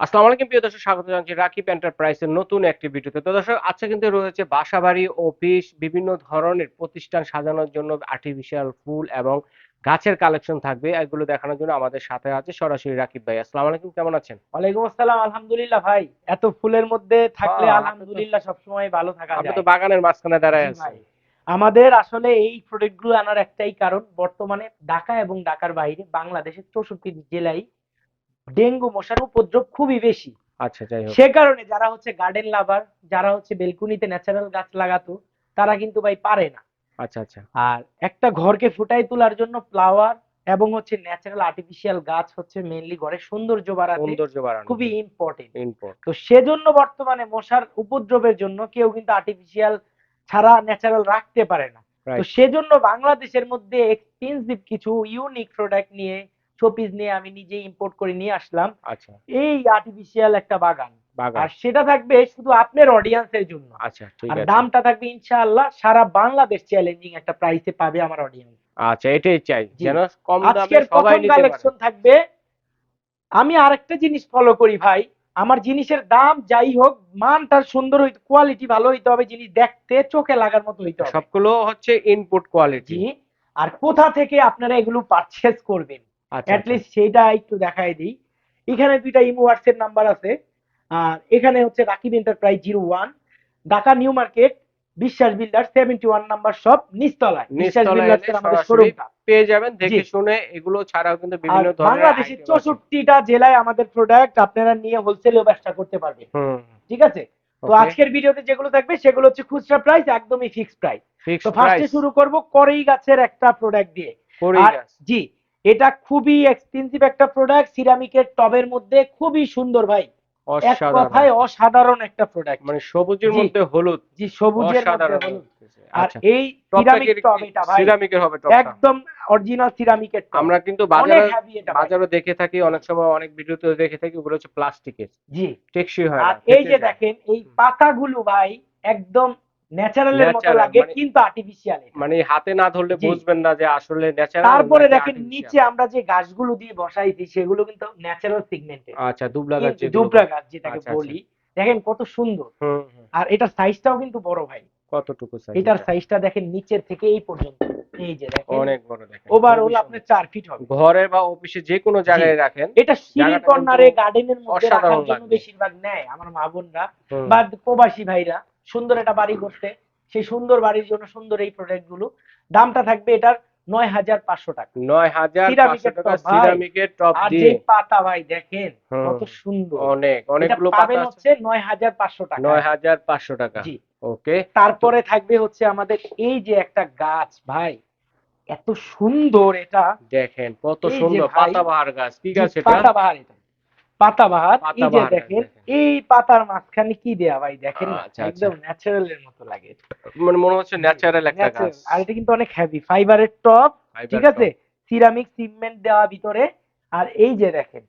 আসসালামু আলাইকুম প্রিয় দর্শক স্বাগত জানাচ্ছি রাকিব এন্টারপ্রাইজের নতুন একটি ভিডিওতে। তো দর্শক আজকে কিন্তু রয়েছে বাসাবাড়ি অফিস বিভিন্ন ধরনের প্রতিষ্ঠান সাজানোর জন্য আর্টিফিশিয়াল ফুল এবং গাছের কালেকশন থাকবে। এগুলো দেখানোর জন্য আমাদের সাথে আছে সরাসরি রাকিব ভাই। আসসালামু আলাইকুম কেমন আছেন? ওয়ালাইকুম আসসালাম আলহামদুলিল্লাহ ভাই। এত ফুলের মধ্যে থাকলে আলহামদুলিল্লাহ সবসময় ভালো থাকা আপনি তো বাগানের মাঝখানে দাঁড়ায় জি আছেন। আমাদের আসলে এই প্রোডাক্টগুলো আনার একটাই কারণ বর্তমানে ঢাকা এবং ঢাকার বাইরে বাংলাদেশের চৌষট্টি জেলায় ডেঙ্গু মশার উপদ্রব খুবই বেশি। আচ্ছা যাই হোক। সে কারণে যারা হচ্ছে গার্ডেন লাভার যারা হচ্ছে বেলকুনিতে ন্যাচারাল গাছ লাগাতো তারা কিন্তু ভাই পারে না। আচ্ছা আচ্ছা। আর একটা ঘরকে ফুটাই তোলার জন্য ফ্লাওয়ার এবং হচ্ছে ন্যাচারাল আর্টিফিশিয়াল গাছ হচ্ছে মেইনলি ঘরের সৌন্দর্য বাড়াতে সৌন্দর্য বাড়ানো। খুবই ইম্পর্টেন্ট ইম্পোর্ট তো সেজন্য বর্তমানে মশার উপদ্রবের জন্য কেউ কিন্তু আর্টিফিশিয়াল ছাড়া ন্যাচারাল রাখতে পারে না। তো সেজন্য বাংলাদেশের মধ্যে এক্সপেন্সিভ কিছু ইউনিক প্রোডাক্ট নিয়ে শোপিস নিয়ে আমি নিজে ইম্পোর্ট করে নিয়ে আসলাম। আচ্ছা। এই আর্টিফিশিয়াল একটা বাগান। আর সেটা থাকবে শুধু আপনার অডিয়েন্সের জন্য। আচ্ছা ঠিক আছে। দামটা থাকবে ইনশাআল্লাহ সারা বাংলাদেশ চ্যালেঞ্জিং একটা প্রাইসে পাবে আমার অডিয়েন্স আচ্ছা এটাই চাই। যেন কম দামে সবাই নিতে পারে। কালেকশন থাকবে। আমি আরেকটা জিনিস ফলো করি ভাই। আমার জিনিসের দাম যাই হোক মান তার সুন্দর হইতে কোয়ালিটি ভালো হইতে হবে জিনিস দেখতে চোখে লাগার মতো হইতে হবে। সবগুলো হচ্ছে ইনপুট কোয়ালিটি আর কোথা থেকে আপনারা এগুলো পারচেজ করবেন? অ্যাটলিস্ট সেটা একটু দেখাই দিই। এখানে দুইটা ইমো হোয়াটসঅ্যাপ নাম্বার আছে। আর এখানে হচ্ছে Rakib enterprise zero one Dhaka new market Biswas builder seventy one number shop নিচতলায় বিশ্বাস নিচতলায় আমাদের শোরুমটা পেয়ে যাবেন দেখে শুনে এগুলো ছাড়াও কিন্তু বিভিন্ন ধরনের বাংলাদেশের চৌষট্টিটা জেলায় আমাদের প্রোডাক্ট আপনারা নিয়ে হোলসেলেও ব্যবসা করতে পারবেন। ঠিক আছে? তো. আজকের ভিডিওতে যেগুলো থাকবে সেগুলো হচ্ছে খুচরা প্রাইস একদমই ফিক্সড প্রাইস তো ফার্স্টে শুরু করব করেই গাছের একটা প্রোডাক্ট দিয়ে। জি এটা খুবই এক্সপেন্সিভ একটা প্রোডাক্ট সিরামিকের টবের মধ্যে খুবই সুন্দর ভাই। এক কথায় অসাধারণ একটা প্রোডাক্ট মানে সবুজের মধ্যে হলুদ। জি সবুজের মধ্যে হলুদ। আর আচ্ছা। এই সিরামিক টব এটা ভাই। সিরামিকের হবে টপটা একদম অরিজিনাল সিরামিকের টব। আমরা কিন্তু বাজারে। বাজারে দেখে থাকি অনেক সময় অনেক ভিডিওতে দেখে থাকি ওগুলো হচ্ছে প্লাস্টিকের জি। টেকসই হয় আর এই যে দেখেন এই। পাতাগুলো ভাই একদম ন্যাচারালের মতো লাগে মানে- কিন্তু আর্টিফিশিয়াল মানে হাতে না ধরলে বুঝবেন না যে আসলে ন্যাচারাল তারপরে দেখেন নিচে আমরা যে গাছগুলো দিয়ে বসাইছি সেগুলো কিন্তু ন্যাচারাল সিগমেন্টের আচ্ছা দুবলা গাছ দুবরা গাছ যেটাকে আচ্ছা, আচ্ছা। বলি দেখেন কত সুন্দর। আর এটার সাইজটাও কিন্তু বড় ভাই। কতটুকু size এটার সাইজটা দেখেন নিচের থেকে এই পর্যন্ত। এই যে দেখেন অনেক বড় দেখেন। ওভারঅল আপনার সুন্দর। ফিট হবে। ঘরে বা অফিসে যে কোনো জায়গায় রাখেন এটা সিঁড়ির কর্নারে গার্ডেনের মধ্যে রাখার জন্য বেশিরভাগ নেয় আমার মা বোনরা বা প্রবাসী ভাইরা। সুন্দর একটা বাড়ি করতে সেই সুন্দর বাড়ির জন্য সুন্দর এই প্রোডাক্টগুলো। দামটা থাকবে এটার নয় হাজার পাঁচশো টাকা। নয় হাজার পাঁচশো সিরামিকের টাকা টব, ভাই। সিরামিকের টপ আর যে পাতা ভাই দেখেন কত সুন্দর। অনেক অনেকগুলো পাবেন হচ্ছে নয় হাজার পাঁচশো টাকা। নয় হাজার পাঁচশো টাকা। জি। ওকে। তারপরে থাকবে হচ্ছে আমাদের এই যে একটা গাছ ভাই এত সুন্দর এটা। দেখেন কত সুন্দর পাতাবাহার গাছ ঠিক আছে এটা? পাতাবাহার এটা। পাতাবাহার এই যে দেখেন। এই পাতার মাঝখানে কি দেয়া ভাই? দেখেন আচ্ছা, একদম ন্যাচারাল এর মতো লাগে। মানে মনে হচ্ছে ন্যাচারাল একটা গাছ। আর এটা কিন্তু অনেক হেভি ফাইবারের টপ ঠিক আছে? সিরামিক সিমেন্ট দেওয়া ভিতরে। আর এই যে দেখেন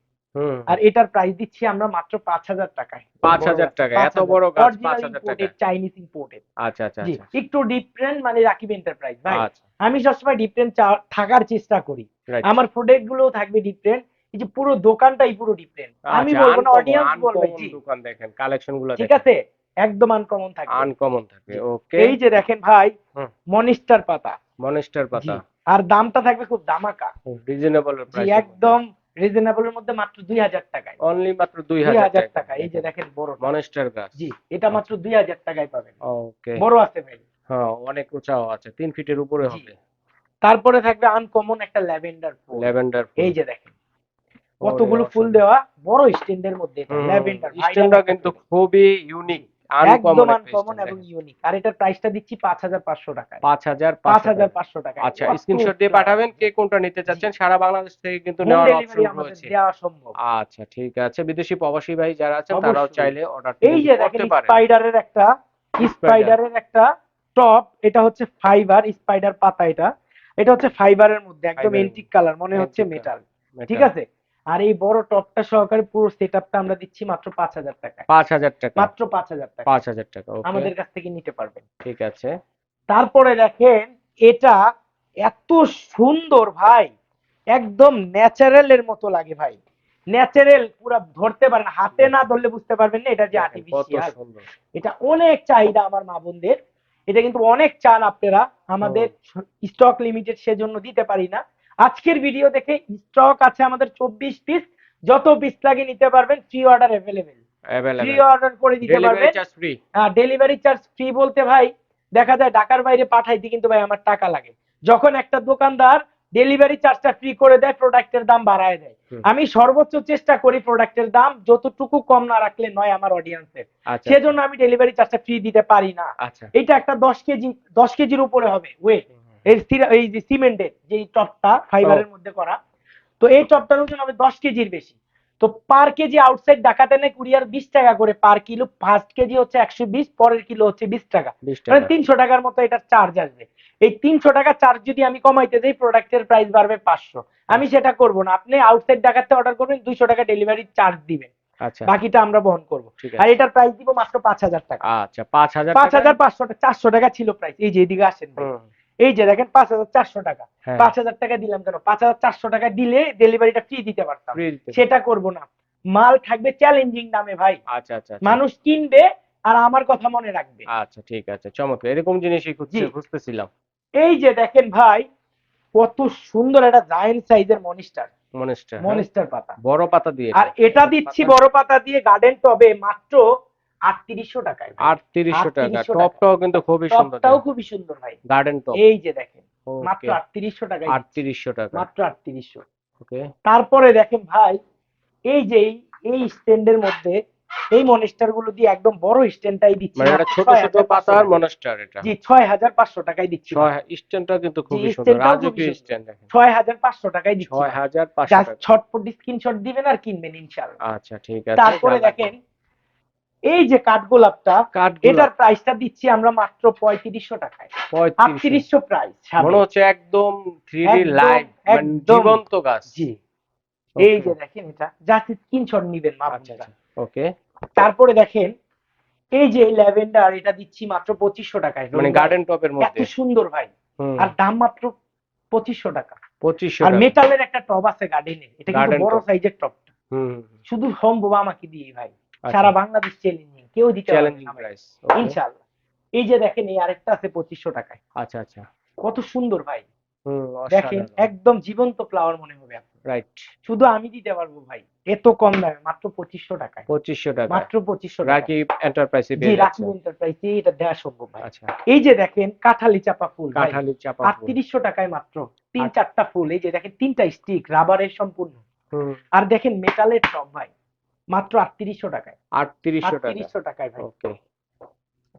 আর এটার প্রাইস দিচ্ছি আমরা মাত্র পাঁচ হাজার টাকায়। পাঁচ হাজার টাকা এত বড় গাছ পাঁচ হাজার টাকা চাইনিজ ইম্পোর্টেড আচ্ছা আচ্ছা আচ্ছা। একটু ডিফারেন্ট মানে রাকিব এন্টারপ্রাইজ ভাই। আচ্ছা। আমি সবসময় ডিফারেন্ট থাকার চেষ্টা করি। আমার প্রোডাক্টগুলো থাকবে ডিফারেন্ট এই যে পুরো দোকানটাই পুরো ডিফারেন্ট আমি আচ্ছা, বলব না অডিয়েন্স বলবে জি। দোকান দেখেন কালেকশনগুলো ঠিক আছে? একদম আনকমন থাকবে। আনকমন থাকবে জি। ওকে এই যে দেখেন ভাই মনিস্টার পাতা। মনেস্টার পাতা। আর দামটা থাকবে খুব দামাকা। রিজনেবল প্রাইস একদম রিজনেবলের মধ্যে মাত্র দুই হাজার টাকায়। অনলি মাত্র দুই দুই হাজার হাজার টাকা এই যে দেখেন বড় মনেস্টার গাছ। জি এটা মাত্র দুই হাজার টাকায় পাবেন। ওকে বড় আছে ভাই। হ্যাঁ অনেক উঁচাও আছে তিন ফিটের উপরে হবে। তারপরে থাকবে আনকমন একটা ল্যাভেন্ডার ফুল। ল্যাভেন্ডার এই যে দেখেন। কতগুলো ফুল দেওয়া? বড় স্ট্যান্ডের মধ্যে ল্যাভেন্ডার স্ট্যান্ডটা কিন্তু খুবই ইউনিক একদম আনকমন এবং ইউনিক আর এটার প্রাইসটা দিচ্ছি পাঁচ হাজার পাঁচশো টাকায়। পাঁচ হাজার পাঁচ হাজার পাঁচশো টাকা আচ্ছা স্ক্রিনশট দিয়ে পাঠাবেন কে কোনটা নিতে চাচ্ছেন সারা বাংলাদেশ থেকে কিন্তু নেওয়ার অপশন রয়েছে। দেওয়া সম্ভব। আচ্ছা ঠিক আছে। বিদেশি প্রবাসী ভাই যারা আছেন তারাও চাইলে অর্ডার এই যে দেখেন স্পাইডারের একটা স্পাইডারের একটা টপ এটা হচ্ছে ফাইবার স্পাইডার পাতা এটা। এটা হচ্ছে ফাইবারের মধ্যে একদম এন্টিক কালার মনে হচ্ছে মেটাল ঠিক আছে? আর এই বড় টপটা সহকারে পুরো সেটআপটা আমরা দিচ্ছি মাত্র পাঁচ হাজার টাকায়। পাঁচ হাজার টাকা। মাত্র পাঁচ হাজার টাকা। পাঁচ হাজার টাকা ওকে আমাদের কাছ থেকে নিতে পারবেন। ঠিক আছে। তারপরে দেখেন এটা এত সুন্দর ভাই। একদম ন্যাচারাল এর মতো লাগে ভাই। ন্যাচারাল পুরো ধরতে পারেন হাতে না ধরলে বুঝতে পারবেন না এটা যে আর্টিফিশিয়াল এটা অনেক চাহিদা আমার মা বোনদের। এটা কিন্তু অনেক চান আপনারা। আমাদের স্টক লিমিটেড সেজন্য দিতে পারি না। আজকের ভিডিও দেখে স্টক আছে আমাদের চব্বিশ পিস যত পিস লাগে নিতে পারবেন free order available free order করে দিতে ডেলিভারি পারবেন। Charge free delivery charge free বলতে ভাই দেখা যায় ঢাকার বাইরে পাঠাইতে কিন্তু ভাই আমার টাকা লাগে। যখন একটা দোকানদার ডেলিভারি চার্জটা ফ্রি করে দেয় প্রোডাক্টের দাম বাড়ায় দেয়। আমি সর্বোচ্চ চেষ্টা করি প্রোডাক্টের দাম যতটুকু কম না রাখলে নয় আমার অডিয়েন্সের আচ্ছা। সেজন্য আমি ডেলিভারি চার্জটা ফ্রি দিতে পারি না। আচ্ছা। এটা একটা দশ কেজি দশ কেজির উপরে হবে। ওয়েট এই এই যে সিমেন্টের যে টপটা ফাইবারের মধ্যে করা তো এই টপটার ওজন হবে দশ কেজির বেশি। তো পার কেজি আউটসাইড ঢাকাতে নেয় কুরিয়ার বিশ টাকা করে পার কিলো ফার্স্ট কেজি হচ্ছে একশো বিশ পরের কিলো হচ্ছে বিশ টাকা। মানে তিনশো টাকার মতো এটার চার্জ আসবে। এই তিনশো টাকা চার্জ যদি আমি কমাইতে যাই প্রোডাক্টের প্রাইস বাড়বে পাঁচশো। আমি সেটা করব না। আপনি আউটসাইড ঢাকাতে অর্ডার করবেন দুইশো টাকা ডেলিভারি চার্জ দিবেন। আচ্ছা। বাকিটা আমরা বহন করব। আর এটার প্রাইস দিব মাত্র পাঁচ হাজার টাকা। আচ্ছা পাঁচ হাজার পাঁচ টাকা? হাজার পাঁচশো টাকা চারশো টাকা ছিল প্রাইস এই যে এদিকে আসেন এই যে দেখেন পাঁচ হাজার চারশো টাকা। হ্যাঁ। পাঁচ হাজার টাকা দিলাম কেন? পাঁচ হাজার চারশো টাকা দিলে ডেলিভারিটা ফ্রি দিতে পারতাম। সেটা করব না। মাল থাকবে চ্যালেঞ্জিং দামে ভাই। আচ্ছা আচ্ছা আচ্ছা। মানুষ কিনবে আর আমার কথা মনে রাখবে। আচ্ছা ঠিক আছে। চমৎকার। এরকম জিনিসই। খুঁজতেছিলাম এই যে দেখেন ভাই কত সুন্দর একটা জায়েন্ট সাইজের মনিস্টার। মনিস্টার মনিস্টার পাতা। বড় পাতা দিয়ে আর এটা। দিচ্ছি বড় পাতা দিয়ে গার্ডেন টবে মাত্র আটত্রিশশো টাকায় আটত্রিশশো টাকা। টপটাও কিন্তু খুবই সুন্দর টপটাও খুবই সুন্দর ভাই। গার্ডেন টপ এই যে দেখেন মাত্র আটত্রিশশো দিচ্ছি। আটত্রিশশো টাকা। মাত্র আটত্রিশশো। ওকে তারপরে দেখেন ভাই এই যে এই- স্ট্যান্ডের মধ্যে এই মনিস্টারগুলো দিয়ে একদম বড় স্ট্যান্ডটাই দিচ্ছি। মানে এটা ছোট ছোট পাতার। মনস্টার এটা। জি ছয় হাজার পাঁচশো টাকায় দিচ্ছি স্ট্যান্ডটা কিন্তু খুবই সুন্দর। রাজকীয় স্ট্যান্ড দেখেন। ছয় হাজার পাঁচশো টাকায় দিচ্ছি। ছয় হাজার পাঁচশো জাস্ট টাকা। ছটপট স্ক্রিনশট দিবেন আর কিনবেন ইনশাআল্লাহ। আচ্ছা ঠিক আছে। তারপরে দেখেন এই যে কাঠগোলাপটা কাঠগুলো এটার প্রাইসটা দিচ্ছি আমরা মাত্র পঁয়ত্রিশশো টাকায়। আটত্রিশশো প্রাইস মনে হচ্ছে একদম থ্রি লাইভ মানে জীবন্ত গাছ। জি। এই যে দেখেন এটা জাস্ট স্ক্রিনশট নিবেন মা আচ্ছা বোনেরা। আচ্ছা। ওকে তারপরে দেখেন এই যে ল্যাভেন্ডার এটা দিচ্ছি মাত্র পঁচিশশো টাকায়। মানে গার্ডেন টপের এত মধ্যে। সুন্দর ভাই। আর দাম মাত্র পঁচিশশো টাকা। পঁচিশশো আর মেটালের একটা টব আছে গার্ডেনে এটা কিন্তু বড় সাইজের টবটা হুম হুম, হুম। শুধু সম্ভব আমাকে দিয়ে ভাই। আচ্ছা, সারা বাংলাদেশ চ্যালেঞ্জিং কেউ দিতে পারবে চ্যালেঞ্জিং প্রাইস ইনশাআল্লাহ। এই যে দেখেন এই আরেকটা আছে পঁচিশশো টাকায়। আচ্ছা আচ্ছা। কত সুন্দর ভাই। দেখেন একদম জীবন্ত ফ্লাওয়ার মনে হবে। রাইট শুধু আমি দিতে পারব ভাই এত কম দামে মাত্র পঁচিশশো টাকায়। পঁচিশশো টাকা মাত্র পঁচিশশো টাকা রাকি এন্টারপ্রাইজে জি এন্টারপ্রাইজে এটা দেওয়া সম্ভব ভাই। আচ্ছা। এই যে দেখেন কাঁঠালি চাপা ফুল ভাই, কাঁঠালি চাপা ফুল। আটত্রিশশো টাকায় মাত্র তিন চারটা ফুল। এই যে দেখেন তিনটা স্টিক রাবারের সম্পূর্ণ। আর দেখেন মেটালের টপ ভাই। মাত্র আটত্রিশশো টাকায়। আটত্রিশশো আটত্রিশশো টাকায় ভাই।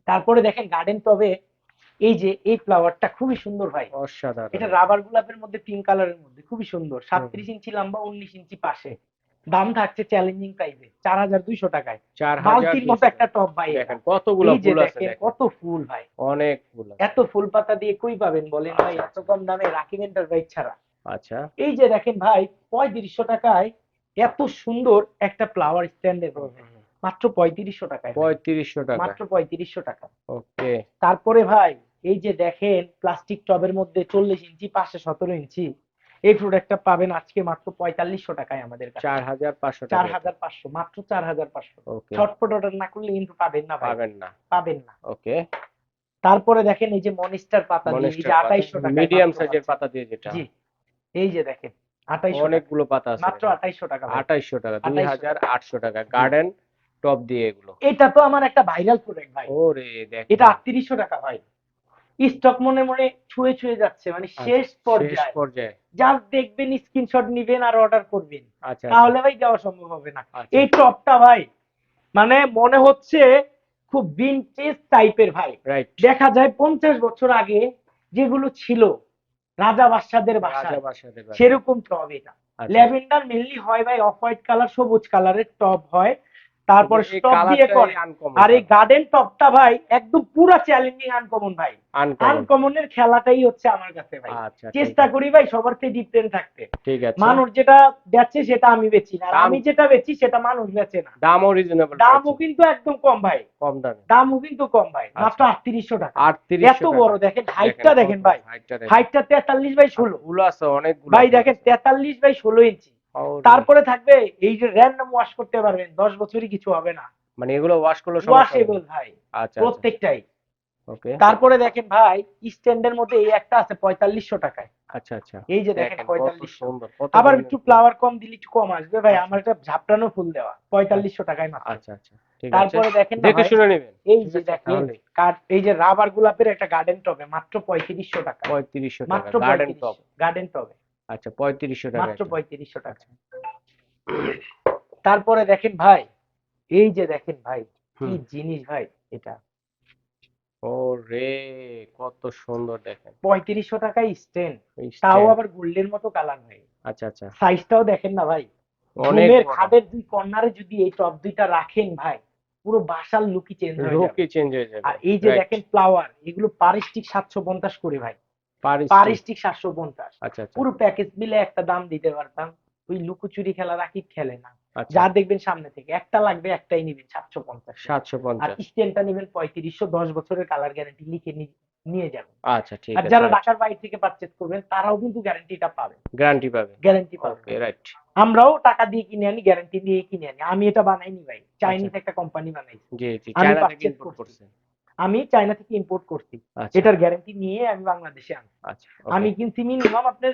তারপরে দেখেন গার্ডেন টবে এই যে এই ফ্লাওয়ারটা খুবই সুন্দর ভাই। অসাধারণ। এটা রাবার গোলাপের মধ্যে পিঙ্ক কালারের মধ্যে খুবই সুন্দর। সাতত্রিশ ইঞ্চি লম্বা উনিশ ইঞ্চি পাশে। দাম থাকছে চ্যালেঞ্জিং প্রাইসে চার হাজার দুইশো টাকায়। চার হাজার বালতির মতো একটা টপ ভাই। দেখেন কতগুলো ফুল আছে কত ফুল ভাই। অনেক ফুল এত ফুল পাতা দিয়ে কই পাবেন বলেন ভাই? এত কম দামে রাকিব এন্টারপ্রাইজ ছাড়া। আচ্ছা। এই যে দেখেন ভাই পঁয়ত্রিশশো টাকায় এত সুন্দর একটা ফ্লাওয়ার স্ট্যান্ডের মাত্র পঁয়ত্রিশশো টাকায়। পঁয়ত্রিশশো টাকা। মাত্র পঁয়ত্রিশশো টাকা। ওকে। তারপরে ভাই এই যে দেখেন প্লাস্টিক টবের মধ্যে চল্লিশ ইঞ্চি পাশে সতেরো ইঞ্চি এই প্রোডাক্টটা পাবেন আজকে মাত্র পঁয়তাল্লিশশো টাকায় আমাদের কাছে। চার হাজার পাঁচশো চার হাজার পাঁচশো মাত্র চার হাজার পাঁচশো। ওকে। ছটপট অর্ডার না করলে কিন্তু পাবেন না পাবেন না। পাবেন না। ওকে। তারপরে দেখেন এই যে মনিস্টার পাতা দিয়ে এই যে আঠাইশশো টাকা মিডিয়াম সাইজের পাতা দিয়ে যেটা। জি। এই যে দেখেন অনেকগুলো পাতা আছে মাত্র আঠাইশশো টাকা ভাই। আঠাইশশো টাকা দুই হাজার আটশো টাকা গার্ডেন টপ দিয়ে এগুলো। এটা তো আমার একটা ভাইরাল প্রোডাক্ট ভাই। ওরে দেখ। এটা আটত্রিশশো টাকা ভাই। স্টক মনে মনে ছুঁয়ে ছুঁয়ে যাচ্ছে মানে আচ্ছা, শেষ পর্যায়ে। পর্যায়ে। জাস্ট দেখবেন স্ক্রিনশট নিবেন আর অর্ডার করবেন। আচ্ছা তাহলে ভাই দেওয়া সম্ভব হবে না। আচ্ছা। এই টপটা ভাই মানে মনে হচ্ছে খুব ভিনটেজ টাইপের ভাই। দেখা যায় পঞ্চাশ বছর আগে যেগুলো ছিল রাজা বাদশাদের বাসা বাসাদের সেরকম টব এটা। আচ্ছা। ল্যাভেন্ডার মেনলি হয় ভাই অফ হোয়াইট কালার সবুজ কালারের টব হয়। তারপর স্টক দিয়ে করে। আর এই গার্ডেন টপটা ভাই একদম পুরা চ্যালেঞ্জিং আনকমন ভাই। আনকমনের খেলাটাই হচ্ছে আমার কাছে ভাই। আচ্ছা চেষ্টা করি ভাই সবার থেকে ডিফারেন্ট থাকতে। ঠিক আছে। মানুষ যেটা বেচে সেটা আমি বেচি না। আমি যেটা বেচি সেটা মানুষ বেচে না। দামও রিজনেবল দামও কিন্তু একদম কম ভাই। কম দামে। দামও কিন্তু কম ভাই। আচ্ছা। মাত্র আটত্রিশশো টাকা। আটত্রিশশো এত বড় দেখেন হাইটটা দেখেন ভাই। হাইটটা দেখেন। হাইটটা তেতাল্লিশ বাই ষোলো। ফুল আছে অনেকগুলো ভাই দেখেন আছে। তেতাল্লিশ বাই ষোলো ইঞ্চি ওরে, তারপরে থাকবে এই যে র্যান্ডম ওয়াশ করতে পারবেন দশ বছরই কিছু হবে না। মানে এগুলো ওয়াশ করলে সমস্যা ওয়াশেবল ভাই আচ্ছা প্রত্যেকটাই। ওকে তারপরে দেখেন ভাই স্ট্যান্ডের মধ্যে এই একটা আছে পঁয়তাল্লিশশো টাকায়। আচ্ছা আচ্ছা। এই যে দেখেন পঁয়তাল্লিশশো। আবার একটু ফুল। ফ্লাওয়ার কম দিলে একটু কম আসবে ভাই আচ্ছা। আমার একটা ঝাপটানো ফুল দেওয়া পঁয়তাল্লিশশো টাকায় মাত্র। আচ্ছা আচ্ছা। তারপরে দেখেন দেখে শুনে নেবেন। এই যে দেখেন এই যে রাবার গোলাপের একটা গার্ডেন টবে মাত্র পঁয়ত্রিশশো টাকা। পঁয়ত্রিশশো টাকা মাত্র গার্ডেন টপ গার্ডেন টবে আচ্ছা পঁয়ত্রিশশো টাকা মাত্র পঁয়ত্রিশশো টাকা। তারপরে দেখেন ভাই এই যে দেখেন ভাই কি জিনিস ভাই এটা। ও রে কত সুন্দর দেখেন। পঁয়ত্রিশশো টাকায় স্ট্যান্ড। তাও আবার গোল্ডের মতো কালার ভাই। আচ্ছা আচ্ছা। সাইজটাও দেখেন না ভাই। অনেক। খাটের দুই কর্নারে যদি এই টপ দুইটা রাখেন ভাই পুরো বাসার লুকি চেঞ্জ হয়ে যাবে। লুকই চেঞ্জ হয়ে যাবে। আর এই যে দেখেন ফ্লাওয়ার এগুলো পারিস্টিক সাতশো পঞ্চাশ করে ভাই। পারিস্টিক সাতশো পঞ্চাশ। আচ্ছা আচ্ছা। পুরো প্যাকেজ মিলে একটা দাম দিতে পারতাম। ওই লুকোচুরি খেলা রাখি খেলে না। আচ্ছা। যা দেখবেন সামনে থেকে একটা লাগবে একটাই নিবেন সাতশো পঞ্চাশ। সাতশো আর পঞ্চাশ স্ট্যান্ডটা নিবেন পঁয়ত্রিশশো দশ বছরের কালার গ্যারান্টি লিখে নিয়ে যাবেন। আচ্ছা ঠিক আর আছে যারা ঢাকার বাইরে থেকে পারচেজ করবেন তারাও কিন্তু গ্যারান্টিটা পাবেন। গ্যারান্টি পাবে গ্যারান্টি পাবেন। রাইট আমরাও টাকা দিয়ে কিনে আনি গ্যারান্টি দিয়ে কিনে আনি। আমি এটা বানাইনি ভাই। চাইনিজ একটা কোম্পানি বানাইছি। জি জি চায়না থেকে ইম্পোর্ট করছি। আমি চায়না থেকে ইম্পোর্ট করছি। আচ্ছা। এটার গ্যারান্টি নিয়ে আমি বাংলাদেশে আনি আচ্ছা আমি কিনছি মিনিমাম আপনার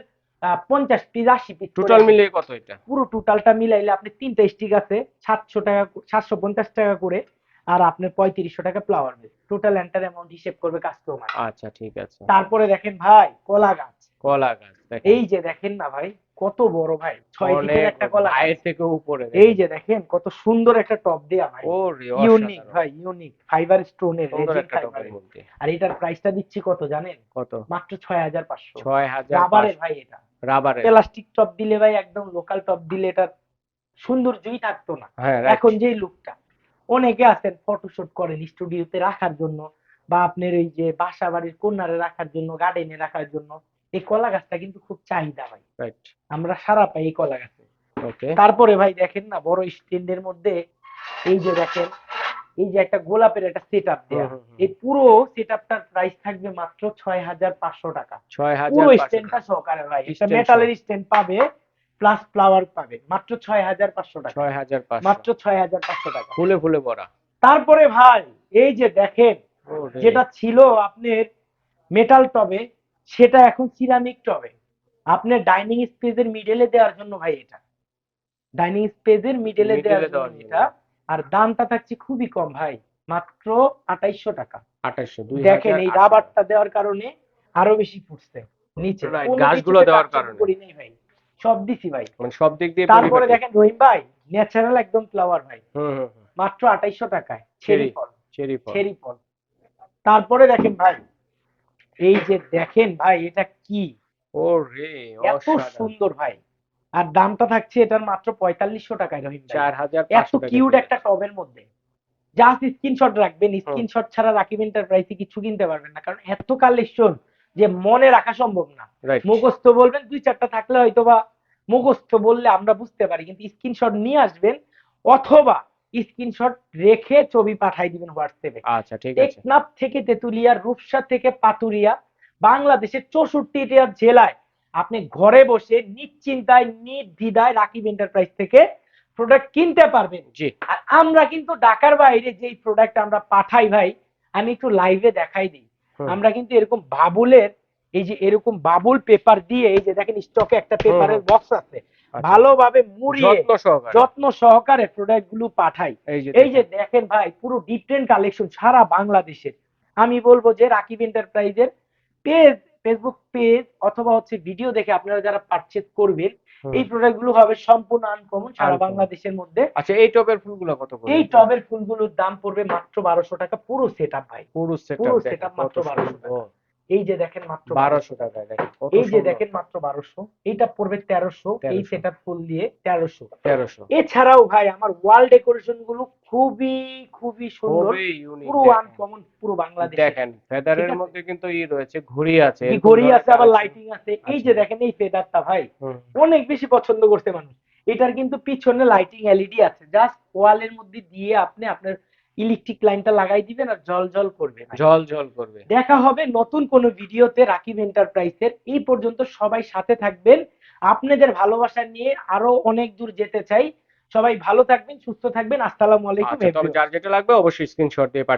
পঞ্চাশ পিস আশি পিস টোটাল মিলে কত এটা? পুরো টোটালটা মিলাইলে আপনি তিনটা স্টিক আছে সাতশো টাকা সাতশো পঞ্চাশ টাকা করে আর আপনার পঁয়ত্রিশশো টাকা flour mill total enter amount হিসেব করবে কাস্টমার আচ্ছা ঠিক আছে। তারপরে দেখেন ভাই কলা গাছ। কলা গাছ দেখেন। এই যে দেখেন না ভাই কত বড় ভাই ছয় ফিটের একটা কলা গাছ। ভাইয়ের থেকে উপরে এই যে দেখেন কত সুন্দর একটা টপ দেয়া ভাই। ইউনিক ভাই ইউনিক। ফাইবার স্টোনের সুন্দর একটা টপের ফাইবারের আর এটার প্রাইসটা দিচ্ছি কত জানেন? কত? মাত্র ছয় হাজার পাঁচশো। ছয় হাজার রাবারের ভাই এটা। রাবারের প্লাস্টিক টপ দিলে ভাই একদম লোকাল টপ দিলে এটার সৌন্দর্যই থাকতো না। হ্যাঁ এখন যে লুকটা অনেকে আছেন ফটোশুট করেন স্টুডিওতে রাখার জন্য বা আপনার এই যে বাসা বাড়ির কর্নারে রাখার জন্য গার্ডেনে রাখার জন্য। এই কলা গাছটা কিন্তু খুব চাহিদা ভাই। আমরা সারা পাই এই কলা গাছে। তারপরে ভাই দেখেন না বড় স্ট্যান্ডের মধ্যে এই যে দেখেন এই যে একটা গোলাপের একটা সেট আপ। এই পুরো সেট আপটার প্রাইস থাকবে মাত্র ছয় হাজার পাঁচশো টাকা। ছয় হাজার পুরো স্ট্যান্ডটা সহকারে ভাই মেটালের স্ট্যান্ড পাবে প্লাস ফ্লাওয়ার পাবে মাত্র ছয় হাজার পাঁচশো টাকা। ছয় হাজার পাঁচশো। মাত্র ছয় হাজার পাঁচশো টাকা। ফুলে ফুলে ভরা। তারপরে ভাই এই যে দেখেন ও যেটা ছিল আপনার মেটাল টবে সেটা এখন সিরামিক টবে। আপনার ডাইনিং স্পেসের মিডলে দেওয়ার জন্য ভাই এটা। ডাইনিং স্পেসের মিডলে দেওয়ার জন্য। এটা। আর দামটা থাকছে খুবই কম ভাই মাত্র আঠাইশশো টাকা। আঠাশশো দুই দেখেন এই রাবারটা দেওয়ার কারণে আরও বেশি ফুটছে নিচে। গাছগুলো দেওয়ার কারণে। করি নাই ভাই। সব দিছি ভাই। মানে সব দিক দিয়ে তারপরে দেখেন রহিম ভাই ন্যাচারাল একদম ফ্লাওয়ার ভাই। হুম হুম মাত্র আঠাইশশো টাকায়। চেরি ফল। চেরি ফল। চেরি ফল। তারপরে দেখেন ভাই এই যে দেখেন ভাই এটা কি? ও রে এত সুন্দর ভাই। আর দামটা থাকছে এটার মাত্র পঁয়তাল্লিশশো টাকায় রহিম চার হাজার এত কিউট একটা টবের মধ্যে। জাস্ট স্ক্রিনশট রাখবেন স্ক্রিনশট ছাড়া রাকিব এন্টারপ্রাইজে কিছু কিনতে পারবেন না কারণ এত কালেকশন যে মনে রাখা সম্ভব না। মুখস্থ বলবেন দুই চারটা থাকলে হয়তো বা মুখস্থ বললে আমরা বুঝতে পারি কিন্তু স্ক্রিনশট নিয়ে আসবেন অথবা স্ক্রিনশট রেখে ছবি পাঠাই দিবেন হোয়াটসঅ্যাপে। আচ্ছা ঠিক আছে। টেকনাফ থেকে তেতুলিয়া রূপসা থেকে পাতুরিয়া বাংলাদেশের চৌষট্টিটা জেলায় আপনি ঘরে বসে নিশ্চিন্তায় নির্দ্বিধায় রাকিব এন্টারপ্রাইজ থেকে প্রোডাক্ট কিনতে পারবেন। জি। আর আমরা কিন্তু ঢাকার বাইরে যেই প্রোডাক্ট আমরা পাঠাই ভাই আমি একটু লাইভে দেখাই দিই। আমরা কিন্তু এরকম বাবুলের এই যে এরকম বাবুল পেপার দিয়ে এই যে দেখেন স্টকে একটা পেপারের বক্স আছে। ভালোভাবে মুড়িয়ে যত্ন সহকারে। প্রোডাক্টগুলো পাঠাই। এই যে দেখেন। ভাই পুরো ডিফারেন্ট কালেকশন সারা বাংলাদেশের। আমি বলব যে রাকিব এন্টারপ্রাইজের পেজ ফেসবুক পেজ অথবা হচ্ছে ভিডিও দেখে আপনারা যারা পারচেজ করবেন এই প্রোডাক্টগুলো হবে সম্পূর্ণ আনকমন সারা বাংলাদেশের মধ্যে। আচ্ছা এই টবের ফুলগুলো কত করে? এই টবের ফুলগুলোর দাম পড়বে মাত্র বারোশো টাকা। পুরো সেট ভাই। পুরো সেটআপ পুরো কত মাত্র 1200 টাকা। এই যে দেখেন মাত্র বারোশো দেখেন এই যে দেখেন মাত্র বারোশো। এইটা পড়বে তেরোশো। এই 1300 সেট ফুল দিয়ে তেরোশো। তেরোশো। এছাড়াও ভাই আমার ওয়াল ডেকোরেশনগুলো খুবই খুবই সুন্দর। পুরো আনকমন পুরো বাংলাদেশ। দেখেন ফেদারের মধ্যে কিন্তু ই রয়েছে ঘড়ি আছে ঘড়ি আছে আবার লাইটিং আছে। এই যে। দেখেন এই ফেদারটা ভাই অনেক বেশি পছন্দ করছে মানুষ। এটার কিন্তু পিছনে লাইটিং এলইডি আছে। জাস্ট ওয়ালের মধ্যে দিয়ে আপনি আপনার ইলেকট্রিক লাইনটা লাগাই দিবেন আর জল জল করবে জল জল করবে। দেখা হবে নতুন কোনো ভিডিওতে রাকিব এন্টারপ্রাইজের। এই পর্যন্ত সবাই সাথে থাকবেন। আপনাদের ভালোবাসা নিয়ে আরও অনেক দূর যেতে চাই। সবাই ভালো থাকবেন সুস্থ থাকবেন। আসসালামু আলাইকুম আচ্ছা যার যেটা লাগবে অবশ্যই স্ক্রিনশট দিয়ে